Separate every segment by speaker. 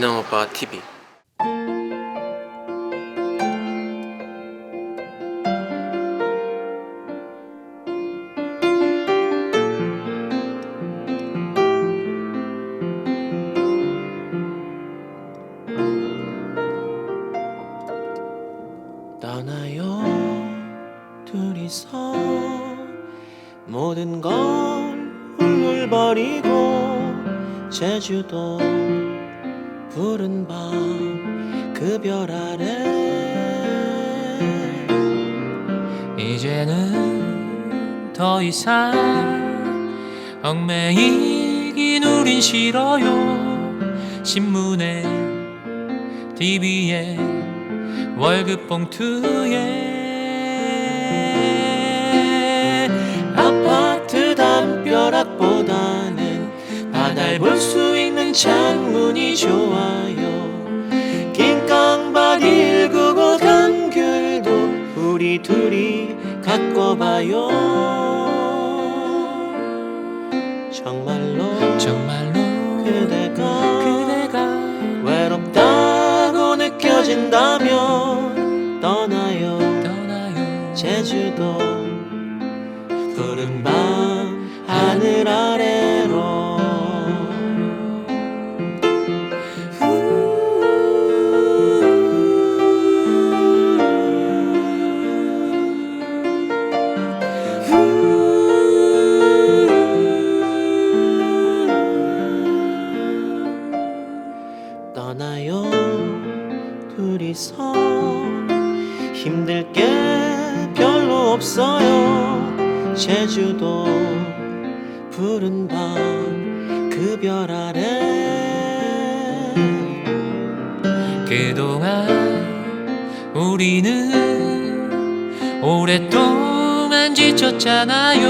Speaker 1: 미남 오빠 TV 떠나요 둘이서. 모든 걸 훌훌 버리고 제주도 푸른 밤 그 별 아래.
Speaker 2: 이제는 더 이상 얽매이긴 우린 싫어요. 신문에 TV에 월급 봉투에.
Speaker 1: 아파트 담벼락보다는 바다를 볼수 창문이 좋아요. 긴 깡밭 일구고 감귤도 우리 둘이 갖고 봐요. 정말로
Speaker 2: 정말로
Speaker 1: 그대가
Speaker 2: 그대가
Speaker 1: 외롭다고 느껴진다면 떠나요.
Speaker 2: 떠나요.
Speaker 1: 제주도 둘이서 힘들 게 별로 없어요. 제주도 푸른 밤 그 별 아래.
Speaker 2: 그동안 우리는 오랫동안 지쳤잖아요.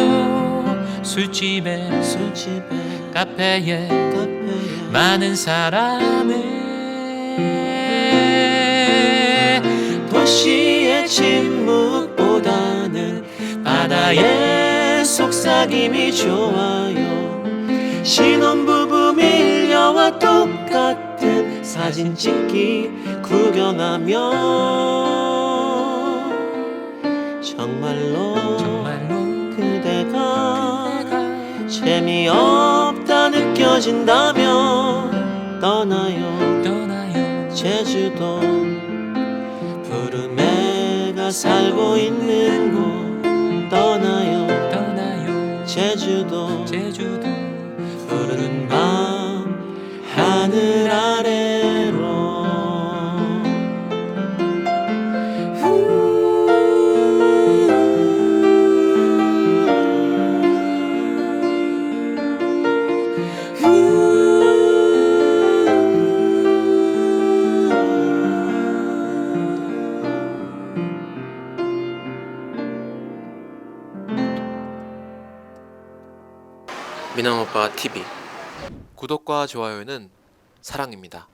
Speaker 2: 술집에
Speaker 1: 술집에
Speaker 2: 카페에
Speaker 1: 카페에.
Speaker 2: 많은 사람의
Speaker 1: 바다의 속삭임이 좋아요. 신혼부부 밀려와 똑같은 사진 찍기 구경하며. 정말로
Speaker 2: 정말로
Speaker 1: 그대가
Speaker 2: 내가
Speaker 1: 재미없다 느껴진다면 떠나요.
Speaker 2: 떠나요.
Speaker 1: 제주도 푸른 애가 살고 있는 곳 제주도
Speaker 2: 제주도
Speaker 1: 미남 오빠 TV 구독과 좋아요는 사랑입니다.